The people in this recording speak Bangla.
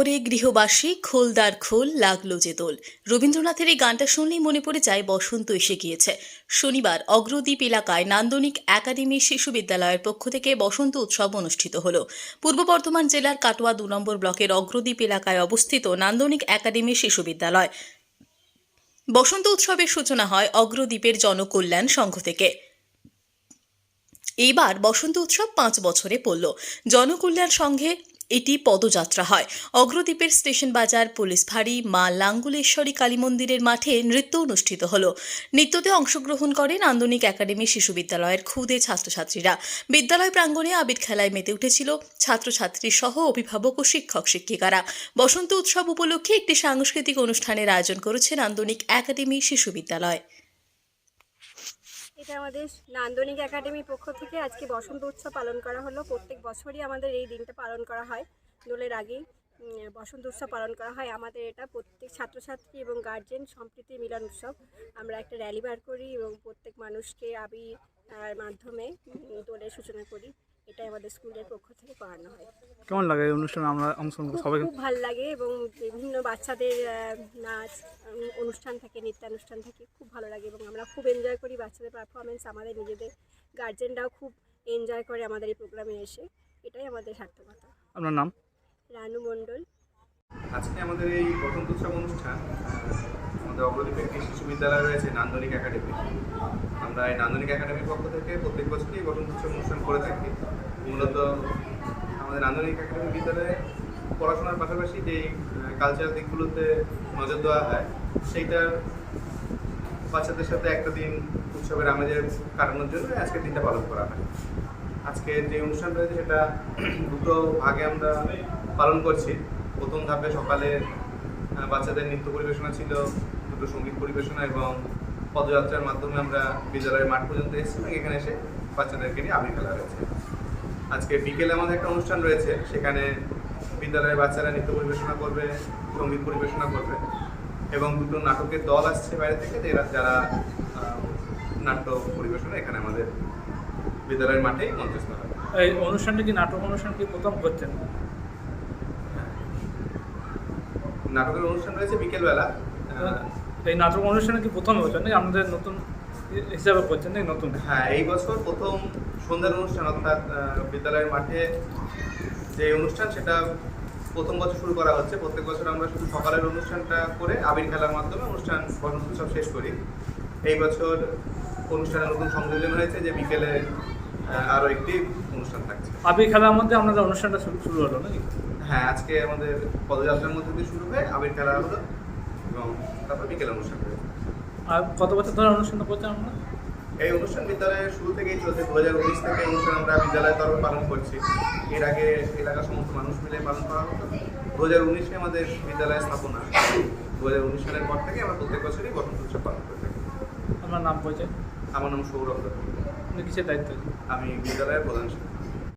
ওরে গৃহবাসী খোলদার খোল লাগল যে দোল। রবীন্দ্রনাথের এই গানটা শুনলেই মনে পড়ে যায় বসন্ত এসে গিয়েছে। শনিবার অগ্রদ্বীপ এলাকায় নান্দনিক একাডেমি শিশু বিদ্যালয়ের পক্ষ থেকে বসন্ত উৎসব অনুষ্ঠিত হল। পূর্ব বর্ধমান জেলার কাটোয়া দু নম্বর ব্লকের অগ্রদ্বীপ এলাকায় অবস্থিত নান্দনিক একাডেমি শিশু বিদ্যালয়। বসন্ত উৎসবের সূচনা হয় অগ্রদ্বীপের জনকল্যাণ সংঘ থেকে। এইবার বসন্ত উৎসব পাঁচ বছরে পড়ল। জনকল্যাণ সংঘে এটি পদযাত্রা হয়। অগ্রদ্বীপের স্টেশন বাজার পুলিশ ফাঁড়ি মা লাঙ্গুলেশ্বরী কালী মন্দিরের মাঠে নৃত্য অনুষ্ঠিত হল। নৃত্যতে অংশগ্রহণ করে নান্দনিক একাডেমি শিশু বিদ্যালয়ের ক্ষুদে ছাত্রছাত্রীরা। বিদ্যালয় প্রাঙ্গণে আবির খেলায় মেতে উঠেছিল ছাত্রছাত্রী সহ অভিভাবক ও শিক্ষক শিক্ষিকারা। বসন্ত উৎসব উপলক্ষে একটি সাংস্কৃতিক অনুষ্ঠানের আয়োজন করেছে নান্দনিক একাডেমি শিশু বিদ্যালয়। এটা আমাদের নান্দনিক একাডেমির পক্ষ থেকে আজকে বসন্ত উৎসব পালন করা হলো। প্রত্যেক বছরই আমাদের এই দিনটা পালন করা হয়। দোলের আগেই বসন্ত উৎসব পালন করা হয়। আমাদের এটা প্রত্যেক ছাত্রছাত্রী এবং গার্জেন সম্প্রীতি মিলন উৎসব। আমরা একটা র্যালি বার করি এবং প্রত্যেক মানুষকে আবির মাধ্যমে দোলের সূচনা করি। এটাই আমাদের স্কুলের পক্ষ থেকে করানো হয়। কেমন লাগে এই অনুষ্ঠানে আমরা অংশগ্রহণ সবাই খুব ভালো লাগে এবং বিভিন্ন বাচ্চাদের নাচ অনুষ্ঠান থাকে নৃত্যানুষ্ঠান থাকে খুব ভালো লাগে এবং আমরা খুব এনজয় করি বাচ্চাদের পারফরমেন্স আমাদের নিজেদের। গার্জেনরাও খুব এনজয় করে আমাদের এই প্রোগ্রামে এসে। এটাই আমাদের সার্থকতা। আপনার নাম? রানু মণ্ডল। আজকে আমাদের এই বসন্ত উৎসব অনুষ্ঠান আমাদের অগ্রদীপে একটি শিশু বিদ্যালয় রয়েছে নান্দনিক একাডেমি এই নান্দনিক একাডেমির পক্ষ থেকে প্রত্যেক বছরই উৎসব অনুষ্ঠান করে থাকি। মূলত আমাদের নান্দনিক একাডেমি বিদ্যালয়ে পড়াশোনার পাশাপাশি যে কালচারাল দিকগুলোতে নজর দেওয়া হয়, সেইটার বাচ্চাদের সাথে একটা দিন উৎসবের আমেজের কাটানোর জন্য আজকের দিনটা পালন করা হয়। আজকে যে অনুষ্ঠান রয়েছে সেটা দুটো ভাগে আমরা পালন করছি। প্রথম ধাপে সকালে বাচ্চাদের নৃত্য পরিবেশনা ছিল, দুটো সংগীত পরিবেশনা এবং পদযাত্রার মাধ্যমে আমরা বিদ্যালয়ের মাঠ পর্যন্ত এসেছি এবং এখানে এসে বাচ্চাদেরকে নিয়ে আবির খেলা রয়েছে আজকে বিকেলে আমাদের একটা অনুষ্ঠান রয়েছে সেখানে বিদ্যালয়ের বাচ্চারা নৃত্য পরিবেশনা করবে সংগীত পরিবেশনা করবে এবং দুটো নাটকের দল আসছে বাইরে থেকে যারা যারা নাট্য পরিবেশনা এখানে আমাদের বিদ্যালয়ের মাঠেই মঞ্চস্থ হবে এই অনুষ্ঠানটি কি নাটক অনুষ্ঠান কি প্রথম করছেন নাটকের অনুষ্ঠান রয়েছে বিকেলবেলা। এই নাটক অনুষ্ঠানে কি প্রথম হচ্ছে নাকি আমাদের নতুন হিসাবে করছেন নাকি নতুন? হ্যাঁ এই বছর প্রথম সন্ধ্যার অনুষ্ঠান অর্থাৎ বিদ্যালয়ের মাঠে যে অনুষ্ঠান সেটা প্রথম বছর শুরু করা হচ্ছে। প্রত্যেক বছর আমরা শুধু সকালের অনুষ্ঠানটা করে আবির খেলার মাধ্যমে অনুষ্ঠান বসন্ত উৎসব শেষ করি। এই বছর অনুষ্ঠানের নতুন সংযোজন হয়েছে যে বিকেলে আরও একটি অনুষ্ঠান থাকছে। আবির খেলার মধ্যে আপনাদের অনুষ্ঠানটা শুরু শুরু হলো নাকি? হ্যাঁ আজকে আমাদের পদযাত্রার মধ্যে দিয়ে শুরু হয়ে আবির খেলা হলো। এবং তারপর বিকেলে অনুষ্ঠান হয়েছে আর কত বছর ধরে অনুষ্ঠানটা করছেন আমরা এই অনুষ্ঠান বিদ্যালয়ের শুরু থেকেই চলছে। দু হাজার উনিশ থেকে অনুষ্ঠান আমরা বিদ্যালয়ের তরফে পালন করছি। এর আগে এলাকার সমস্ত মানুষ মিলে পালন করা হতো। দু হাজার উনিশে আমাদের বিদ্যালয়ের স্থাপনা। দু হাজার উনিশ সালের পর থেকে আমরা প্রত্যেক বছরই বসন্ত উৎসব পালন করে থাকি। আপনার নাম পরিচয় আমার নাম সৌরভ দত্ত। কিসের দায়িত্ব? আমি বিদ্যালয়ের প্রধান শিক্ষক।